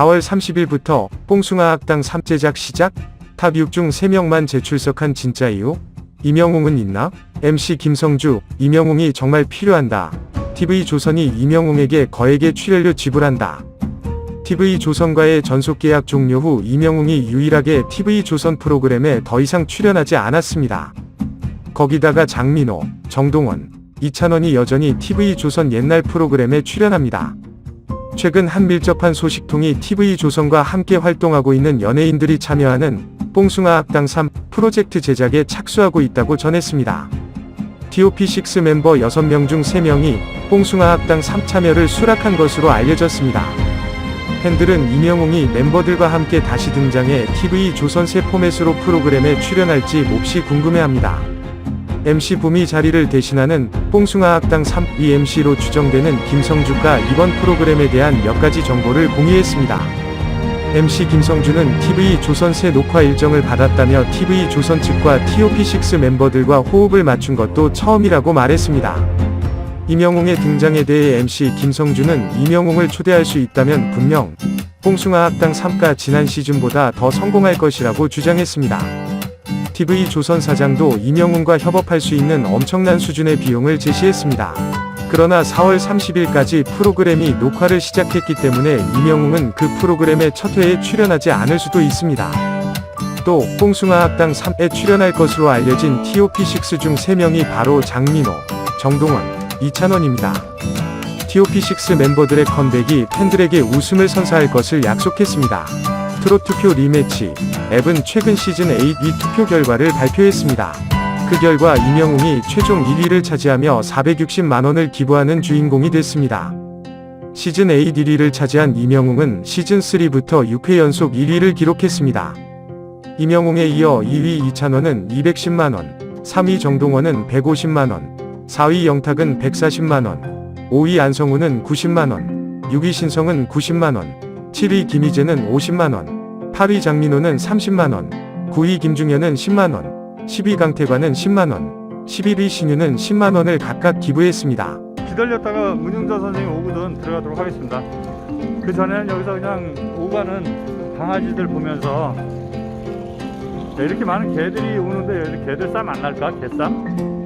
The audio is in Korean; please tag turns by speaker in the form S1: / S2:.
S1: 4월 30일부터 뽕숭아 학당 3제작 시작? 탑 6중 3명만 재출석한 진짜 이유? 이명웅은 있나? MC 김성주, 이명웅이 정말 필요한다. TV 조선이 이명웅에게 거액의 출연료 지불한다. TV 조선과의 전속 계약 종료 후 이명웅이 유일하게 TV 조선 프로그램에 더 이상 출연하지 않았습니다. 거기다가 장민호, 정동원, 이찬원이 여전히 TV 조선 옛날 프로그램에 출연합니다. 최근 한 밀접한 소식통이 TV 조선과 함께 활동하고 있는 연예인들이 참여하는 뽕숭아 학당 3 프로젝트 제작에 착수하고 있다고 전했습니다. TOP6 멤버 6명 중 3명이 뽕숭아 학당 3 참여를 수락한 것으로 알려졌습니다. 팬들은 이명웅이 멤버들과 함께 다시 등장해 TV 조선 새 포맷으로 프로그램에 출연할지 몹시 궁금해합니다. MC 붐이 자리를 대신하는 뽕숭아 학당 3위 MC로 추정되는 김성주가 이번 프로그램에 대한 몇 가지 정보를 공유했습니다. MC 김성주는 TV 조선 새 녹화 일정을 받았다며 TV 조선 측과 TOP6 멤버들과 호흡을 맞춘 것도 처음이라고 말했습니다. 이명웅의 등장에 대해 MC 김성주는 이명웅을 초대할 수 있다면 분명 뽕숭아 학당 3가 지난 시즌보다 더 성공할 것이라고 주장했습니다. TV 조선 사장도 이명웅과 협업할 수 있는 엄청난 수준의 비용을 제시했습니다. 그러나 4월 30일까지 프로그램이 녹화를 시작했기 때문에 이명웅은 그 프로그램의 첫 회에 출연하지 않을 수도 있습니다. 또 뽕숭아 학당 3에 출연할 것으로 알려진 TOP6 중 3명이 바로 장민호, 정동원, 이찬원입니다. TOP6 멤버들의 컴백이 팬들에게 웃음을 선사할 것을 약속했습니다. 트롯 투표 리매치 앱은 최근 시즌 8위 투표 결과를 발표했습니다. 그 결과 이명웅이 최종 1위를 차지하며 460만원을 기부하는 주인공이 됐습니다. 시즌 8 1위를 차지한 이명웅은 시즌 3부터 6회 연속 1위를 기록했습니다. 이명웅에 이어 2위 이찬원은 210만원, 3위 정동원은 150만원, 4위 영탁은 140만원, 5위 안성우는 90만원, 6위 신성은 90만원, 7위 김희재는 50만원, 8위 장민호는 30만원, 9위 김중현은 10만원, 10위 강태관은 10만원, 11위 신유는 10만원을 각각 기부했습니다.
S2: 기다렸다가 문영자 선생님 오거든 들어가도록 하겠습니다. 그 전에는 여기서 그냥 오가는 강아지들 보면서 야, 이렇게 많은 개들이 오는데 개들 쌈 안 날까? 개쌈?